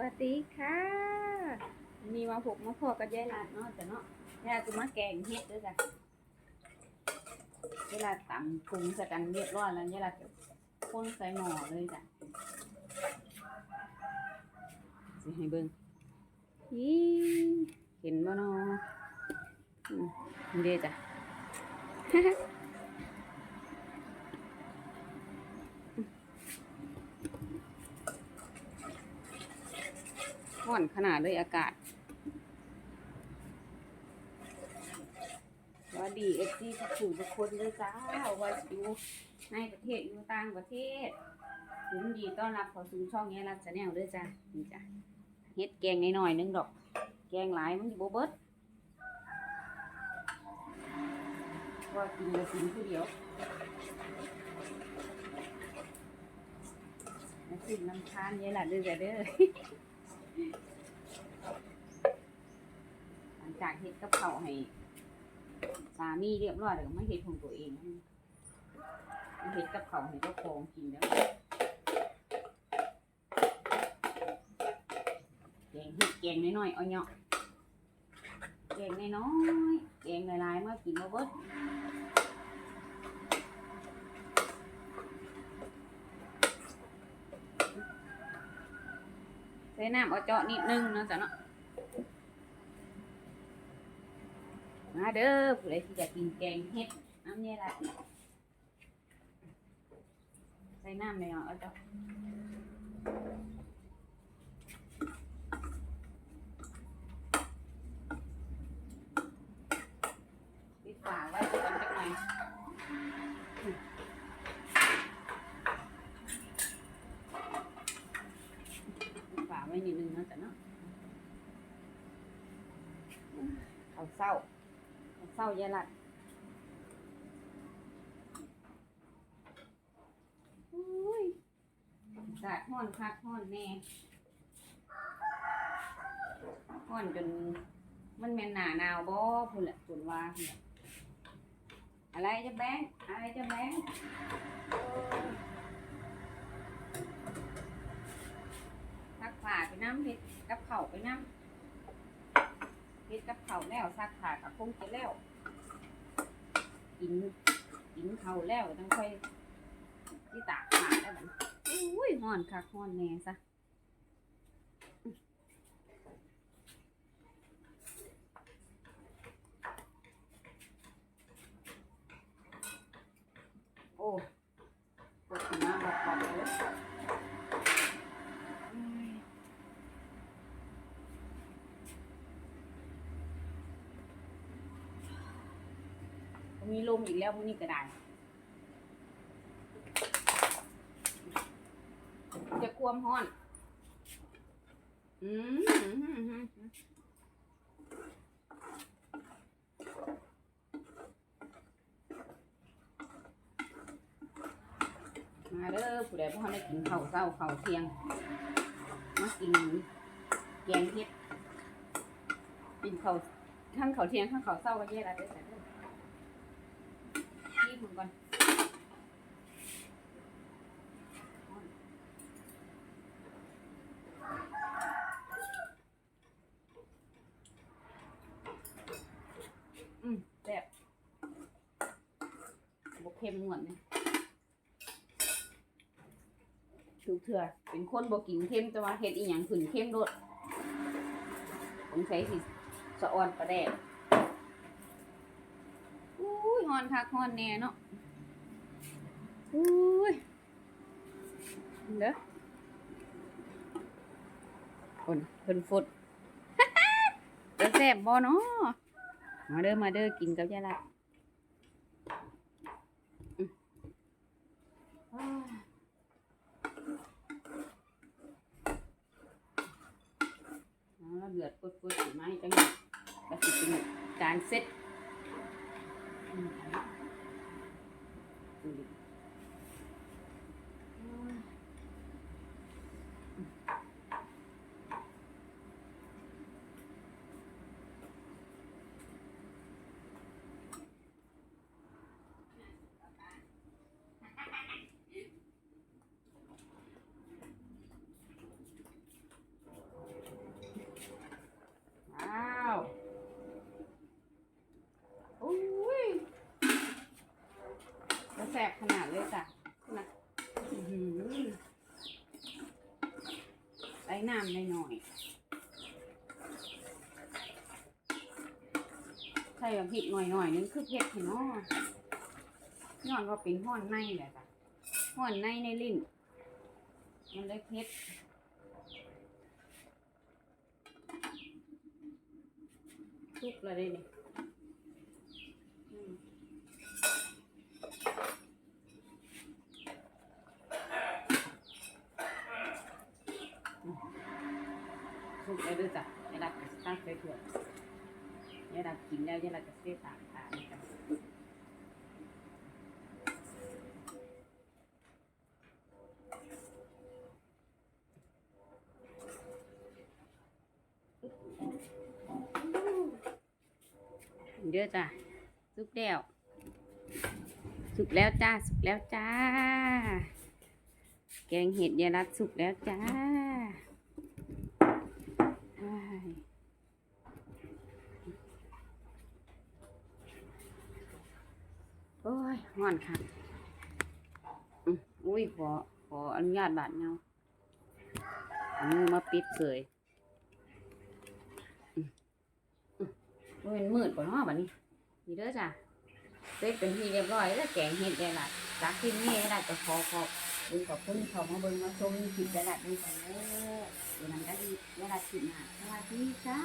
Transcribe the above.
วัสดีค่ะมีมาผกมาพอกับยายหลานเนาะแต่เนาะยายจะมาแกงเฮ็ดด้วยจ้ะเวลาตำปรุงใส่กันเรียบร้อยแล้วยายหลานจะพ่นใส่หม้อเลยจ้ะสิให้เบิ่งอีเห็นบ่เนาะอืมนี่เด้จ้ะ ร้อนขนาดเลยอากาศสวัสดีเอฟซีทุกผู้ทุกคนเลยจ้าว่าอยู่ในประเทศอยู่ต่างประเทศยินดีต้อนรับเข้าสู่ช่องแง่รักชาแนลด้วยจ้านี่จ้ะเฮ็ดแกงหน่อยๆนึงดอก แกงหลายมันจะโบเบิดว่ากินมากินผู้เดียวน้ำจิ้มน้ำทานยายหลานเด้อเด้อ หลังจากเฮ็ดกับเขาวให้สามีเรียบร้อยแล้วก็มาเฮ็ดของตัวเองมาเฮ็ดกับเขาวให้เจ้าของกินแล้วแกงเฮ็ดแกงน้อยๆเอาเนาะแกงน้อยๆแกงหลายๆมากินมาเบิด ใส่น้ำเอาเจาะนิดนึงเนาะจ้ะเนาะมาเด้อผู้ใดที่อยากกินแกงเห็ดน้ำเนี่ยละใส่น้ำเลยเนาะเอาจ้ะปิดฝาไว้ก่อนจักหน่อยปิดฝาไว้นิดนึงเนาะจ้ะเนาะ เอาเศร้าเศร้ายายลัดอุ้ยสาดห้อนคักห้อนแน่ห้อนจนมันแม่นหนาหนาวบ่พุ่นแหละจนว่าอะไรจะแบงอะไรจะแบงค์โอ้ยซักผ้าไปน้ำเห็ดกับเข่าไปน้ำ กับเขาแล้วซักผ้ากับคงจะแล้ว กินกินเขาแล้วต้องค่อยที่ตากผ้าได้วบัดอุ้ยห่อนคักห่อนแน่ซะโอ้ปวดหัวบอกบอกเลยอืม มีลมอีกแล้วมื้อนี้ก็ได้จะความห้อน อืมมาเด้อผู้ใดพ่อได้กินข้าวเช้าข้าวเที่ยงมากินแกงเห็ดกินข้าวทั้งข้าวเที่ยงทั้งข้าวเช้าก็แย่ละเด้อ จ้ะเด้อที่ผมก่อนอืมแซ่บบกเค็มหนวดเนี่ยถูกเถื่อเป็นคนบกินเค็มแต่ว่าเฮ็ดอีหยังขึ้นเค็มโดดผมใช้สิสะออนประแดก อุ้อนคักฮอนแน่เนาะอุ้ยเด้อคนเพิ่นฟดจะแซ่บบ่เนาะมาเด้อมาเด้อกินกับยายละอืมอ้าวเอาละเดือดปุดๆสิไหมจังหวะก็สิเป็นจานเซ็ต แสบขนาดเลยจ้ะนะใส่น้ำหน่อยใส่แบบพริดหน่อยหน่อยนึงคือเผ็ดที่น้อย้อนว่าเป็นห้อนในแหละจ้ะห้อนในในลิ้น มันได้เผ็ดทุกเลยนี่ ทุกเลยเด้วยจ้ะยายดักก็ตั้งใจเผื่อยายดักกินแล้วยายดักจะเสียตามทางจ้ะเด้อจ้ะสุกแล้วสุกแล้วจ้า สุกแล้วจ้า แกงเห็ดยายรัดสุกแล้วจ้าอ้ายโอ้ ยห่อนค่ะอุ้ยขอขออนุญาตบาดเงาเอามือมาปิดเสยมอืมบ่เป็นมืดกว่านาะบัดนี้นี่เด้อจ้ะเสร็จเป็นที่เรียบร้อยแล้วแกงเห็ดยายรัดจากที่นี่ยายรัดก็ขอขอบคุณขอบคุณเขามาเบิ่งมาชมคลิปยาลัดนี่กันเลยเดี๋ยวนั้นก็ดียาลัดคลิปหน้าสวัสดีจ้า